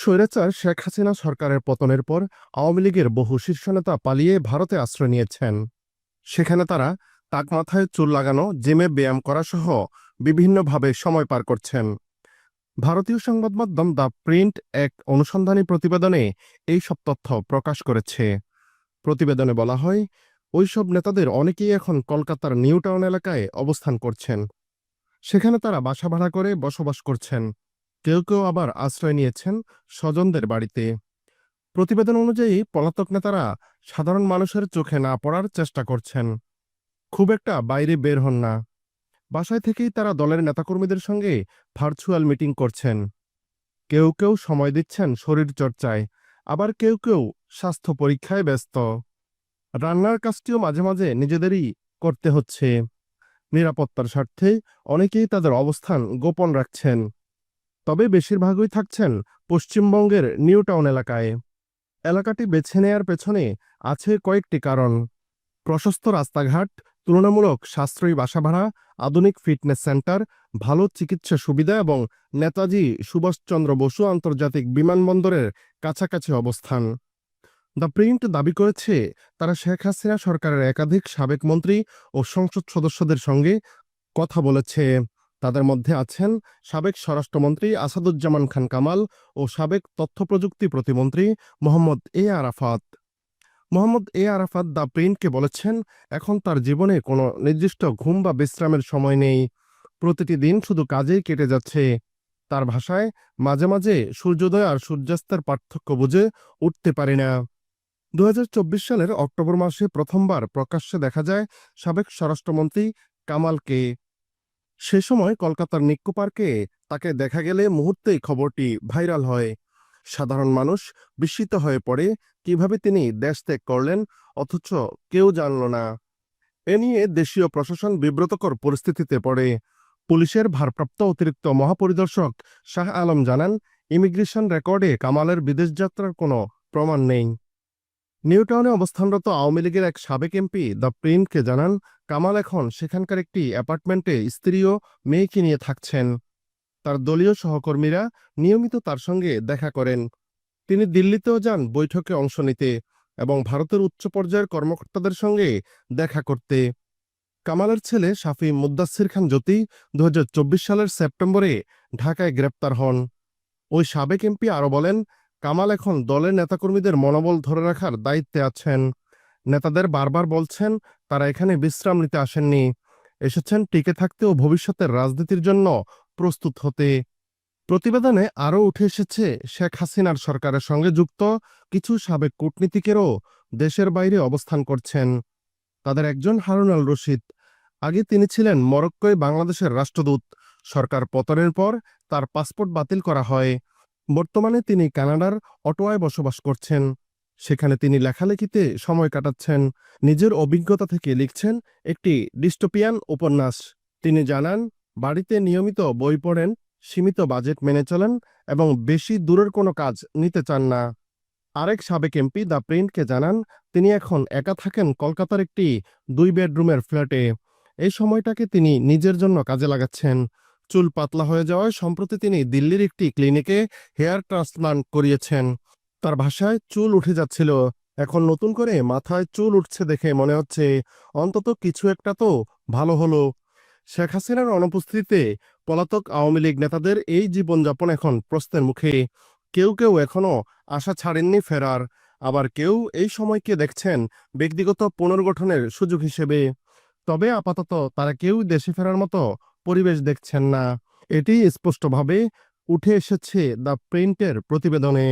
স্বৈরাচার শেখ হাসিনা সরকারের পতনের পর আওয়ামী লীগের বহু শীর্ষ নেতা পালিয়ে ভারতে আশ্রয় নিয়েছেন। সেখানে তারা তাক মাথায় চুল লাগানো, জিমে ব্যায়াম করা সহ বিভিন্নভাবে সময় পার করছেন। ভারতীয় সংবাদ মাধ্যম দ্য প্রিন্ট এক অনুসন্ধানী প্রতিবেদনে এই সব তথ্য প্রকাশ করেছে। প্রতিবেদনে বলা হয়, ওইসব নেতাদের অনেকেই এখন কলকাতার নিউ টাউন এলাকায় অবস্থান করছেন। সেখানে তারা বাসা ভাড়া করে বসবাস করছেন। কেউ কেউ আবার আশ্রয় নিয়েছেন স্বজনদের বাড়িতে। প্রতিবেদন অনুযায়ী পলাতক নেতারা সাধারণ মানুষের চোখে না পড়ার চেষ্টা করছেন। খুব একটা বাইরে বের হন না। বাসায় থেকেই তারা দলের নেতাকর্মীদের সঙ্গে ভার্চুয়াল মিটিং করছেন। কেউ কেউ সময় দিচ্ছেন শরীর চর্চায়, আবার কেউ কেউ স্বাস্থ্য পরীক্ষায় ব্যস্ত। রান্নার কাজটিও মাঝে মাঝে নিজেদেরই করতে হচ্ছে। নিরাপত্তার স্বার্থে অনেকেই তাদের অবস্থান গোপন রাখছেন। তবে বেশিরভাগই থাকছেন পশ্চিমবঙ্গের নিউ টাউন এলাকায়। এলাকাটি বেছে নেয়ার পেছনে আছে কয়েকটি কারণ। প্রশস্ত রাস্তাঘাট, তুলনামূলক সাশ্রয়ী বাসা ভাড়া, আধুনিক ফিটনেস সেন্টার, ভালো চিকিৎসা সুবিধা এবং নেতাজি সুভাষচন্দ্র বসু আন্তর্জাতিক বিমানবন্দরের কাছাকাছি অবস্থান। দ্য প্রিন্ট দাবি করেছে, তারা শেখ হাসিনা সরকারের একাধিক সাবেক মন্ত্রী ও সংসদ সদস্যদের সঙ্গে কথা বলেছে। তাদের মধ্যে আছেন সাবেক স্বরাষ্ট্রমন্ত্রী আসাদুজ্জামান খান কামাল ও সাবেক তথ্য প্রযুক্তি প্রতিমন্ত্রী Mohammad A Arafat Mohammad A Arafat the প্রিন্টকে বলেছেন, এখন তার জীবনে কোনো নির্দিষ্ট ঘুম বা বিশ্রামের সময় নেই। প্রতিটি দিন শুধু কাজেই কেটে যাচ্ছে। তার ভাষায়, মাঝে মাঝে সূর্যোদয় আর সূর্যাস্তের পার্থক্য বুঝে উঠতে পারি না। দু হাজার চব্বিশ সালের অক্টোবর মাসে প্রথমবার প্রকাশ্যে দেখা যায় সাবেক স্বরাষ্ট্রমন্ত্রী কামালকে। সে সময় কলকাতার নিক্কো পার্কে তাকে দেখা গেলে মুহূর্তেই খবরটি ভাইরাল হয়। সাধারণ মানুষ বিস্মিত হয়ে পড়ে, কীভাবে তিনি দেশ ত্যাগ করলেন অথচ কেউ জানল না। এ নিয়ে দেশীয় প্রশাসন বিব্রতকর পরিস্থিতিতে পড়ে। পুলিশের ভারপ্রাপ্ত অতিরিক্ত মহাপরিদর্শক শাহ আলম জানান, ইমিগ্রেশন রেকর্ডে কামালের বিদেশ যাত্রার কোনো প্রমাণ নেই। নিউটাউনে অবস্থানরত আওয়ামী লীগের এক সাবেক এমপি দ্য প্রিন্টকে জানান, কামাল এখন সেখানকার একটি অ্যাপার্টমেন্টে স্ত্রী ও মেয়েকে নিয়ে থাকছেন। তার দলীয় সহকর্মীরা নিয়মিত তার সঙ্গে দেখা করেন। তিনি দিল্লিতেও যান বৈঠকে অংশ নিতে এবং ভারতের উচ্চ পর্যায়ের কর্মকর্তাদের সঙ্গে দেখা করতে। কামালের ছেলে শাফি মুদ্দাসির খান জ্যোতি দু হাজার চব্বিশ সালের সেপ্টেম্বরে ঢাকায় গ্রেপ্তার হন। ওই সাবেক এমপি আরও বলেন কামাল এখন দলের নেতাকর্মীদের মনোবল ধরে রাখার দায়িত্বে আছেন। নেতাদের বারবার বলছেন, তারা এখানে বিশ্রাম নিতে আসেননি। এসেছেন টিকে থাকতে ও ভবিষ্যতের রাজনীতির জন্য প্রস্তুত হতে। প্রতিবেদনে আরও উঠে এসেছে, শেখ হাসিনার সরকারের সঙ্গে যুক্ত কিছু সাবেক কূটনীতিকেরও দেশের বাইরে অবস্থান করছেন। তাদের একজন হারুন আল রশিদ। আগে তিনি ছিলেন মরক্কোয় বাংলাদেশের রাষ্ট্রদূত। সরকার পতনের পর তার পাসপোর্ট বাতিল করা হয়। বর্তমানে তিনি কানাডার অটোয়ায় বসবাস করছেন। সেখানে তিনি লেখালেখিতে সময় কাটাচ্ছেন। নিজের অভিজ্ঞতা থেকে লিখছেন একটি ডিস্টোপিয়ান উপন্যাস। তিনি জানান, বাড়িতে নিয়মিত বই পড়েন, সীমিত বাজেট মেনে চলেন এবং বেশি দূরের কোনো কাজ নিতে চান না। আরেক সাবেক এমপি দ্য প্রিন্টকে জানান, তিনি এখন একা থাকেন কলকাতার একটি দুই বেডরুমের ফ্ল্যাটে। এই সময়টাকে তিনি নিজের জন্য কাজে লাগাচ্ছেন। চুল পাতলা হয়ে যাওয়ায় সম্প্রতি তিনি দিল্লির একটি ক্লিনিকে হেয়ার ট্রান্সপ্লান্ট করিয়েছেন। তার ভাষায় চুল উঠে যাচ্ছিল। এখন নতুন করে মাথায় চুল উঠছে দেখে মনে হচ্ছে অন্তত কিছু একটা তো ভালো হলো। শেখ হাসিনার অনুপস্থিতিতে পলাতক আওয়ামী লীগ নেতাদের এই জীবনযাপন এখন প্রশ্নের মুখে। কেউ কেউ এখনও আশা ছাড়েননি ফেরার। আবার কেউ এই সময়কে দেখছেন ব্যক্তিগত পুনর্গঠনের সুযোগ হিসেবে। তবে আপাতত তারা কেউ দেশে ফেরার মতো পরিবেশ দেখছেন না। এটি স্পষ্টভাবে উঠে এসেছে দ্য প্রিন্টের প্রতিবেদনে।